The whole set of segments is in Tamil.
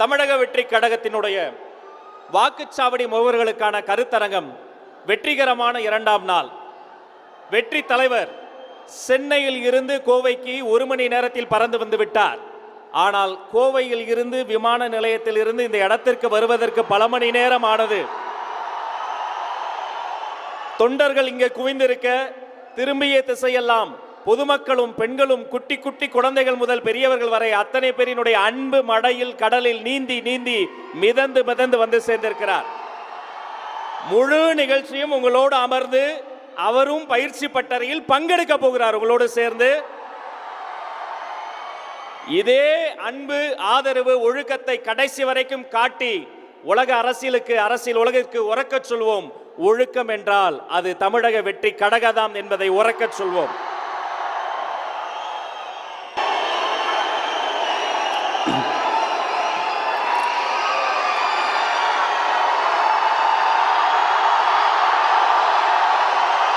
தமிழக வெற்றி கழகத்தினுடைய வாக்குச்சாவடி முகவர்களுக்கான கருத்தரங்கம் வெற்றிகரமான இரண்டாம் நாள். வெற்றி தலைவர் சென்னையில் இருந்து கோவைக்கு ஒரு மணி நேரத்தில் பறந்து வந்து விட்டார். ஆனால் கோவையில் இருந்து விமான நிலையத்தில் இருந்து இந்த இடத்திற்கு வருவதற்கு பல மணி நேரம் ஆனது. தொண்டர்கள் இங்கே குவிந்திருக்க திரும்பிய திசையெல்லாம் பொதுமக்களும் பெண்களும் குட்டி குட்டி குழந்தைகள் முதல் பெரியவர்கள் வரை அத்தனை பேரினுடைய அன்பு மடையில் கடலில் நீந்தி நீந்தி மிதந்து மிதந்து வந்து சேர்ந்திருக்கிறார். முழு நிகழ்ச்சியும் உங்களோடு அமர்ந்து அவரும் பயிற்சி பட்டறையில் பங்கெடுக்க போகிறார் உங்களோடு சேர்ந்து. இதே அன்பு ஆதரவு ஒழுக்கத்தை கடைசி வரைக்கும் காட்டி உலக அரசியலுக்கு அரசியல் உலகிற்கு உறக்கச் சொல்வோம். ஒழுக்கம் என்றால் அது தமிழக வெற்றி கடகதாம் என்பதை உறக்கச் சொல்வோம்.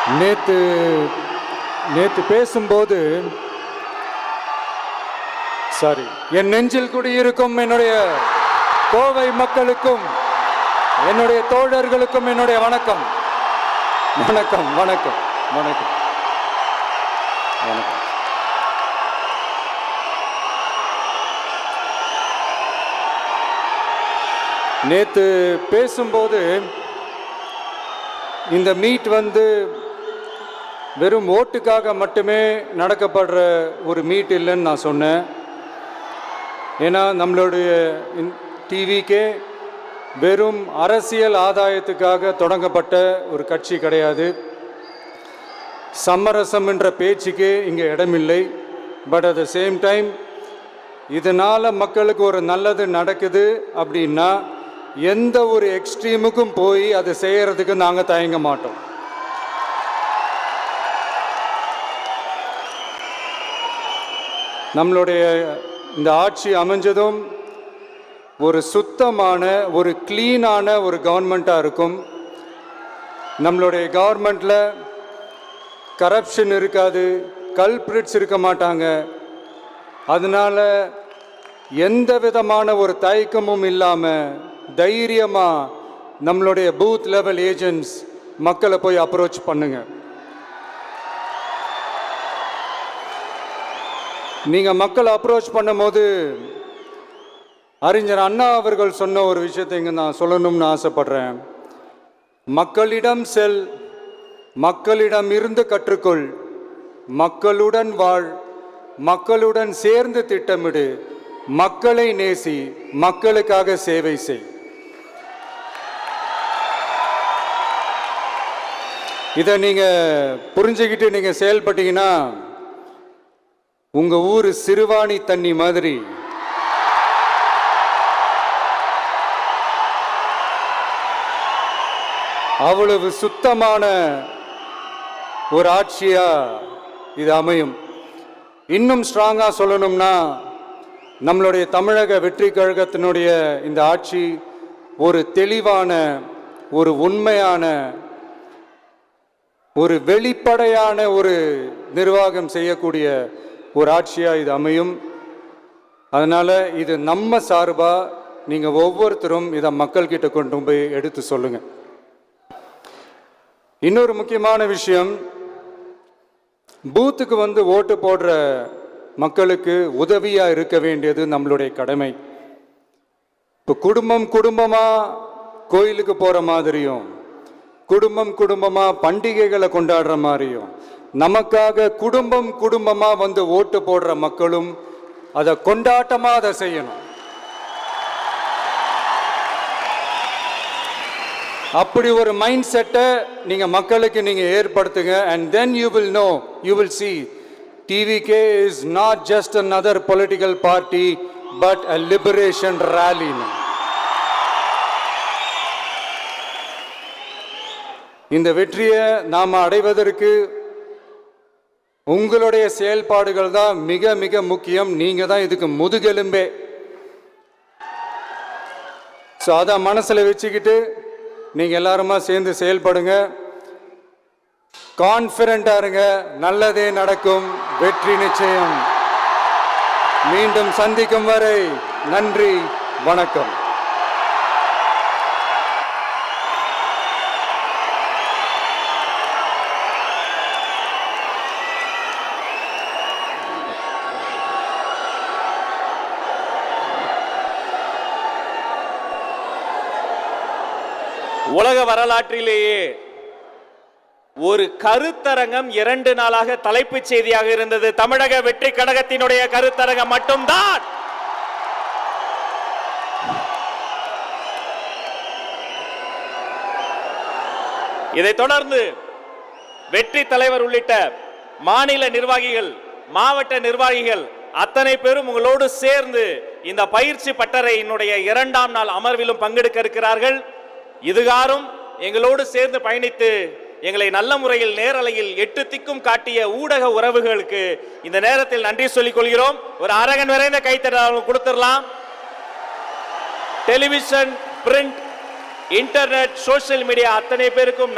நேத்து நேத்து பேசும்போது சாரி என் நெஞ்சில் குடியிருக்கும் என்னுடைய கோவை மக்களுக்கும் என்னுடைய தோழர்களுக்கும் என்னுடைய வணக்கம். வணக்கம் வணக்கம் வணக்கம். வணக்கம். நேத்து பேசும்போது இந்த மீட் வந்து வெறும் ஓட்டுக்காக மட்டுமே நடக்கப்படுற ஒரு மீட் இல்லைன்னு நான் சொன்னேன். ஏன்னா நம்மளுடைய டிவிக்கே வெறும் அரசியல் ஆதாயத்துக்காக தொடங்கப்பட்ட ஒரு கட்சி கிடையாது. சமரசம் என்ற பேச்சுக்கு இங்கே இடமில்லை. But at the same time இதனால் மக்களுக்கு ஒரு நல்லது நடக்குது அப்படின்னா எந்த ஒரு எக்ஸ்ட்ரீமுக்கும் போய் அதை செய்கிறதுக்கு நாங்கள் தயங்க மாட்டோம். நம்மளுடைய இந்த ஆட்சி அமைஞ்சதும் ஒரு சுத்தமான ஒரு க்ளீனான ஒரு கவர்மெண்ட்டாக இருக்கும். நம்மளுடைய கவர்மெண்ட்டில் கரப்ஷன் இருக்காது கல்பிரிட்ஸ் இருக்க மாட்டாங்க. அதனால எந்த விதமான ஒரு தயக்கமும் இல்லாமல் தைரியமாக நம்மளுடைய பூத் லெவல் ஏஜென்ட்ஸ் மக்களை போய் அப்ரோச் பண்ணுங்கள் நீங்கள் மக்கள் அப்ரோச் பண்ணும்போது அறிஞர் அண்ணா அவர்கள் சொன்ன ஒரு விஷயத்தை இங்கே நான் சொல்லணும்னு ஆசைப்படுறேன். மக்களிடம் செல் மக்களிடம் இருந்து கற்றுக்கொள் மக்களுடன் வாழ் மக்களுடன் சேர்ந்து திட்டமிடு மக்களை நேசி மக்களுக்காக சேவை செய். இதை நீங்கள் புரிஞ்சுக்கிட்டு நீங்கள் செயல்பட்டீங்கன்னா உங்கள் ஊர் சிறுவாணி தண்ணி மாதிரி. அவ்வளவு சுத்தமான ஒரு ஆட்சியா இது அமையும். இன்னும் ஸ்ட்ராங்காக சொல்லணும்னா நம்மளுடைய தமிழக வெற்றி கழகத்தினுடைய இந்த ஆட்சி ஒரு தெளிவான ஒரு உண்மையான ஒரு வெளிப்படையான ஒரு நிர்வாகம் செய்யக்கூடிய ஒரு ஆட்சியாக இது அமையும். அதனால் இது நம்ம சார்பாக நீங்கள் ஒவ்வொருத்தரும் இதை மக்கள்கிட்ட கொண்டு போய் எடுத்து சொல்லுங்கள் இன்னொரு முக்கியமான விஷயம் பூத்துக்கு வந்து ஓட்டு போடுற மக்களுக்கு உதவியாக இருக்க வேண்டியது நம்மளுடைய கடமை. இப்போ குடும்பம் குடும்பமாக கோயிலுக்கு போகிற மாதிரியும் குடும்பம் குடும்பமாக பண்டிகைகளை கொண்டாடுற மாதிரியும் நமக்காக குடும்பம் குடும்பமாக வந்து ஓட்டு போடுற மக்களும் அதை கொண்டாட்டமாக அதை செய்யணும். அப்படி ஒரு மைண்ட் செட்டை நீங்கள் மக்களுக்கு நீங்கள் ஏற்படுத்துங்க and then you will know you will see TVK is not just another political party but a liberation ரேலின்னு இந்த வெற்றியை நாம் அடைவதற்கு உங்களுடைய செயல்பாடுகள் தான் மிக மிக முக்கியம். நீங்கள் தான் இதுக்கு முதுகெலும்பே. ஸோ அதை மனசில் வச்சுக்கிட்டு நீங்கள் எல்லாருமா சேர்ந்து செயல்படுங்க. கான்ஃபிடண்டாக இருங்க. நல்லதே நடக்கும். வெற்றி நிச்சயம். மீண்டும் சந்திக்கும் வரை நன்றி வணக்கம். உலக வரலாற்றிலேயே ஒரு கருத்தரங்கம் இரண்டு நாளாக தலைப்புச் செய்தியாக இருந்தது. தமிழக வெற்றி கழகத்தினுடைய கருத்தரங்கம் மட்டும்தான். இதைத் தொடர்ந்து வெற்றி தலைவர் உள்ளிட்ட மாநில நிர்வாகிகள் மாவட்ட நிர்வாகிகள் அத்தனை பேரும் உங்களோடு சேர்ந்து இந்த பயிற்சி பட்டறையினுடைய இரண்டாம் நாள் அமர்விலும் பங்கெடுக்க இருக்கிறார்கள். இதுகாரும் எங்களோடு சேர்ந்து பயணித்து எங்களை நல்ல முறையில் நேரலையில் எட்டு திக்கும் காட்டிய ஊடக உறவுகளுக்கு இந்த நேரத்தில் நன்றி சொல்லிக் கொள்கிறோம். ஒரு அரகன் வரைந்த கைத்தட்டல் கொடுத்துடலாம். Television print internet social media அத்தனை பேருக்கும்